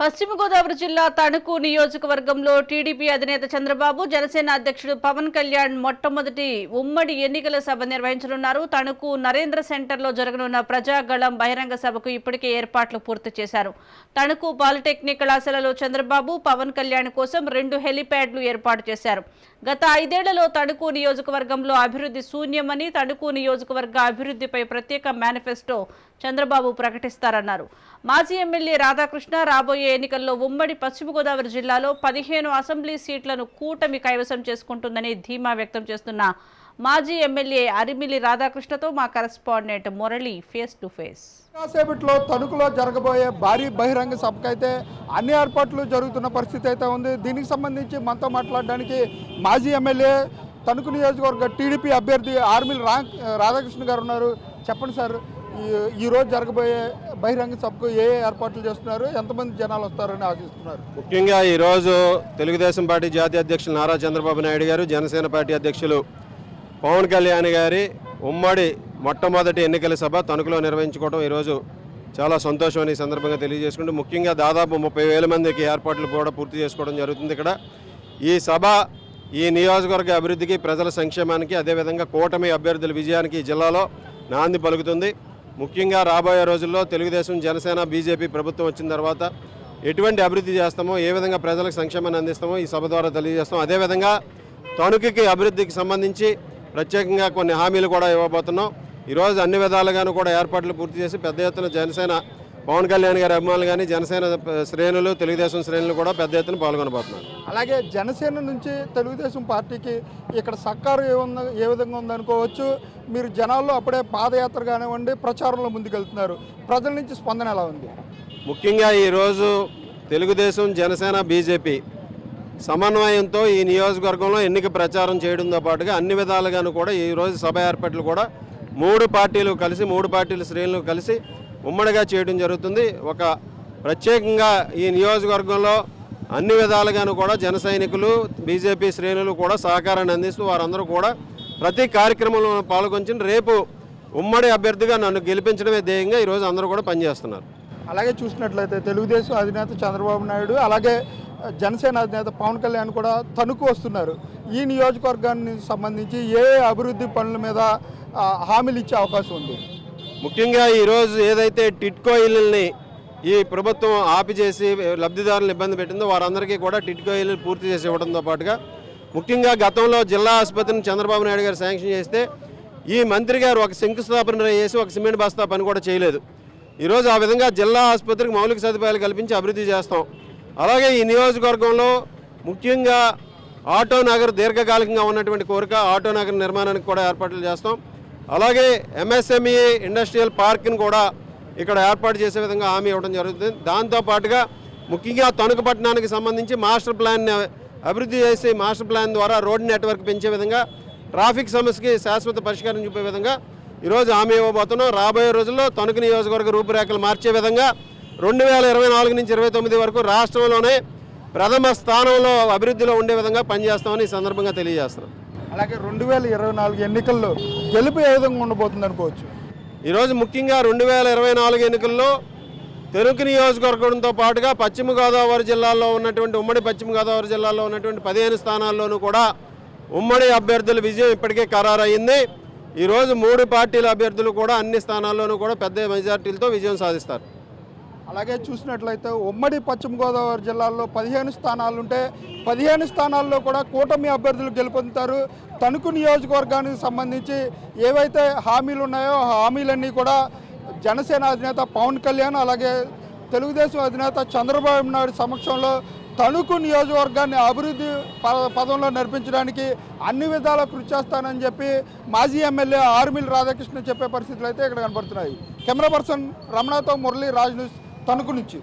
పశ్చిమ గోదావరి జిల్లా తణుకు నియోజకవర్గంలో టీడీపీ అధినేత చంద్రబాబు జనసేన అధ్యక్షుడు పవన్ కళ్యాణ్ మొట్టమొదటి ఉమ్మడి ఎన్నికల సభ నిర్వహించనున్నారు. తణుకు నరేంద్ర సెంటర్లో జరగనున్న ప్రజాగళం బహిరంగ సభకు ఇప్పటికే ఏర్పాట్లు పూర్తి చేశారు. తణుకు పాలిటెక్నిక్ కళాశాలలో చంద్రబాబు పవన్ కళ్యాణ్ కోసం రెండు హెలిప్యాడ్లు ఏర్పాటు చేశారు. గత ఐదేళ్ళలో తణుకు నియోజకవర్గంలో అభివృద్ధి శూన్యమని తణుకు నియోజకవర్గ అభివృద్ధిపై ప్రత్యేక మేనిఫెస్టో చంద్రబాబు ప్రకటిస్తారన్నారు. మాజీ ఎమ్మెల్యే రాధాకృష్ణ రాబోయే ఎన్నికల్లో ఉమ్మడి పశ్చిమ గోదావరి జిల్లాలో పదిహేను అసెంబ్లీ సీట్లను కూటమి కైవసం చేసుకుంటుందని ధీమా వ్యక్తం చేస్తున్న మాజీ ఎమ్మెల్యే అరిమిలి రాధాకృష్ణతో మా correspondent Murali face to face. కాసేపట్లో తణుకులో జరగబోయే భారీ బహిరంగ సభకైతే అన్ని ఏర్పాట్లు జరుగుతున్న పరిస్థితి అయితే ఉంది. దీనికి సంబంధించి మనతో మాట్లాడడానికి మాజీ ఎమ్మెల్యే తణుకు నియోజకవర్గ టీడీపీ అభ్యర్థి ఆర్మిల్ రా రాధాకృష్ణ గారు ఉన్నారు. చెప్పండి సార్ ఈరోజు జరగబోయే బహిరంగ సభకు ఏ ఏర్పాట్లు చేస్తున్నారు? ఎంతమంది జనాలు వస్తారని ఆశిస్తున్నారు? ముఖ్యంగా ఈరోజు తెలుగుదేశం పార్టీ జాతీయ అధ్యక్షులు నారా చంద్రబాబు నాయుడు గారు జనసేన పార్టీ అధ్యక్షులు పవన్ కళ్యాణ్ గారి ఉమ్మడి మొట్టమొదటి ఎన్నికల సభ తణుకులో నిర్వహించుకోవడం ఈరోజు చాలా సంతోషం అని ఈ సందర్భంగా తెలియజేసుకుంటూ ముఖ్యంగా దాదాపు ముప్పై వేల మందికి ఏర్పాట్లు కూడా పూర్తి చేసుకోవడం జరుగుతుంది ఇక్కడ. ఈ సభ ఈ నియోజకవర్గ అభివృద్ధికి ప్రజల సంక్షేమానికి అదేవిధంగా కూటమి అభ్యర్థుల విజయానికి జిల్లాలో నాంది పలుకుతుంది. ముఖ్యంగా రాబోయే రోజుల్లో తెలుగుదేశం జనసేన బీజేపీ ప్రభుత్వం వచ్చిన తర్వాత ఎటువంటి అభివృద్ధి చేస్తామో ఏ విధంగా ప్రజలకు సంక్షేమాన్ని అందిస్తామో ఈ సభ ద్వారా తెలియజేస్తాం. అదేవిధంగా తణుకుకి అభివృద్ధికి సంబంధించి ప్రత్యేకంగా కొన్ని హామీలు కూడా ఇవ్వబోతున్నాం. ఈరోజు అన్ని విధాలుగాను కూడా ఏర్పాట్లు పూర్తి చేసి పెద్ద ఎత్తున జనసేన పవన్ కళ్యాణ్ గారి అభిమానులు కానీ జనసేన శ్రేణులు తెలుగుదేశం శ్రేణులు కూడా పెద్ద ఎత్తున పాల్గొనబోతున్నారు. అలాగే జనసేన నుంచి తెలుగుదేశం పార్టీకి ఇక్కడ సర్కారు ఏ ఉంద ఏ విధంగా ఉందనుకోవచ్చు మీరు జనాల్లో అప్పుడే పాదయాత్ర కానివ్వండి ప్రచారంలో ముందుకెళ్తున్నారు. ప్రజల నుంచి స్పందన ఎలా ఉంది? ముఖ్యంగా ఈరోజు తెలుగుదేశం జనసేన బీజేపీ సమన్వయంతో ఈ నియోజకవర్గంలో ఎన్నిక ప్రచారం చేయడంతో పాటుగా అన్ని విధాలుగాను కూడా ఈరోజు సభ ఏర్పాట్లు కూడా మూడు పార్టీలు కలిసి మూడు పార్టీల శ్రేణులు కలిసి ఉమ్మడిగా చేయడం జరుగుతుంది. ఒక ప్రత్యేకంగా ఈ నియోజకవర్గంలో అన్ని విధాలుగాను కూడా జన సైనికులు బీజేపీ శ్రేణులు కూడా సహకారాన్ని అందిస్తూ వారందరూ కూడా ప్రతి కార్యక్రమంలో పాల్గొంచి రేపు ఉమ్మడి అభ్యర్థిగా నన్ను గెలిపించడమే ధ్యేయంగా ఈరోజు అందరూ కూడా పనిచేస్తున్నారు. అలాగే చూసినట్లయితే తెలుగుదేశం అధినేత చంద్రబాబు నాయుడు అలాగే జనసేన అధినేత పవన్ కళ్యాణ్ కూడా తణుకు వస్తున్నారు. ఈ నియోజకవర్గానికి సంబంధించి ఏ అభివృద్ధి పనుల మీద హామీలు ఇచ్చే అవకాశం ఉంది? ముఖ్యంగా ఈరోజు ఏదైతే టిట్కో ఇల్లుల్ని ఈ ప్రభుత్వం ఆపిచేసి లబ్ధిదారులను ఇబ్బంది పెట్టిందో వారందరికీ కూడా టిట్కో ఇల్లు పూర్తి చేసి ఇవ్వడంతో పాటుగా ముఖ్యంగా గతంలో జిల్లా ఆసుపత్రిని చంద్రబాబు నాయుడు గారు శాంక్షన్ చేస్తే ఈ మంత్రి గారు ఒక శంకుస్థాపన చేసి ఒక సిమెంట్ బస్తా పని కూడా చేయలేదు. ఈరోజు ఆ విధంగా జిల్లా ఆసుపత్రికి మౌలిక సదుపాయాలు కల్పించి అభివృద్ధి చేస్తాం. అలాగే ఈ నియోజకవర్గంలో ముఖ్యంగా ఆటో నగర్ దీర్ఘకాలికంగా ఉన్నటువంటి కోరిక ఆటో నగర్ నిర్మాణానికి కూడా ఏర్పాట్లు చేస్తాం. అలాగే ఎంఎస్ఎంఈ ఇండస్ట్రియల్ పార్క్ని కూడా ఇక్కడ ఏర్పాటు చేసే విధంగా హామీ ఇవ్వడం జరుగుతుంది. దాంతో పాటుగా ముఖ్యంగా తణుకు పట్టణానికి సంబంధించి మాస్టర్ ప్లాన్ అభివృద్ధి చేసి మాస్టర్ ప్లాన్ ద్వారా రోడ్ నెట్వర్క్ పెంచే విధంగా ట్రాఫిక్ సమస్యకి శాశ్వత పరిష్కారం చూపే విధంగా ఈరోజు హామీ ఇవ్వబోతున్నాం. రాబోయే రోజుల్లో తణుకు నియోజకవర్గ రూపురేఖలు మార్చే విధంగా రెండు వేల ఇరవై నాలుగు నుంచి ఇరవై తొమ్మిది వరకు రాష్ట్రంలోనే ప్రథమ స్థానంలో అభివృద్ధిలో ఉండే విధంగా పనిచేస్తామని ఈ సందర్భంగా తెలియజేస్తున్నాం. అలాగే రెండు వేల ఇరవై నాలుగు ఎన్నికల్లో గెలుపు ఏ విధంగా ఉండబోతుంది అనుకోవచ్చు? ఈరోజు ముఖ్యంగా రెండు వేల ఇరవై నాలుగు ఎన్నికల్లో తెలుగు నియోజకవర్గంతో పాటుగా పశ్చిమ గోదావరి జిల్లాలో ఉన్నటువంటి ఉమ్మడి పశ్చిమ గోదావరి జిల్లాలో ఉన్నటువంటి పదిహేను స్థానాల్లోనూ కూడా ఉమ్మడి అభ్యర్థుల విజయం ఇప్పటికే ఖరారయ్యింది. ఈరోజు మూడు పార్టీల అభ్యర్థులు కూడా అన్ని స్థానాల్లోనూ కూడా పెద్ద మెజార్టీలతో విజయం సాధిస్తారు. అలాగే చూసినట్లయితే ఉమ్మడి పశ్చిమ గోదావరి జిల్లాలో పదిహేను స్థానాలు ఉంటే పదిహేను స్థానాల్లో కూడా కూటమి అభ్యర్థులు గెలుపొందుతారు. తణుకు నియోజకవర్గానికి సంబంధించి ఏవైతే హామీలు ఉన్నాయో ఆ హామీలన్నీ కూడా జనసేన అధినేత పవన్ కళ్యాణ్ అలాగే తెలుగుదేశం అధినేత చంద్రబాబు నాయుడు సమక్షంలో తణుకు నియోజకవర్గాన్ని అభివృద్ధి పదంలో నడిపించడానికి అన్ని విధాల కృషి చేస్తానని చెప్పి మాజీ ఎమ్మెల్యే ఆర్మిల్ రాధాకృష్ణ చెప్పే పరిస్థితులు అయితే ఇక్కడ కనబడుతున్నాయి. కెమెరా పర్సన్ రమణతో మురళీ రాజ్ న్యూస్ తణుకు నుంచి.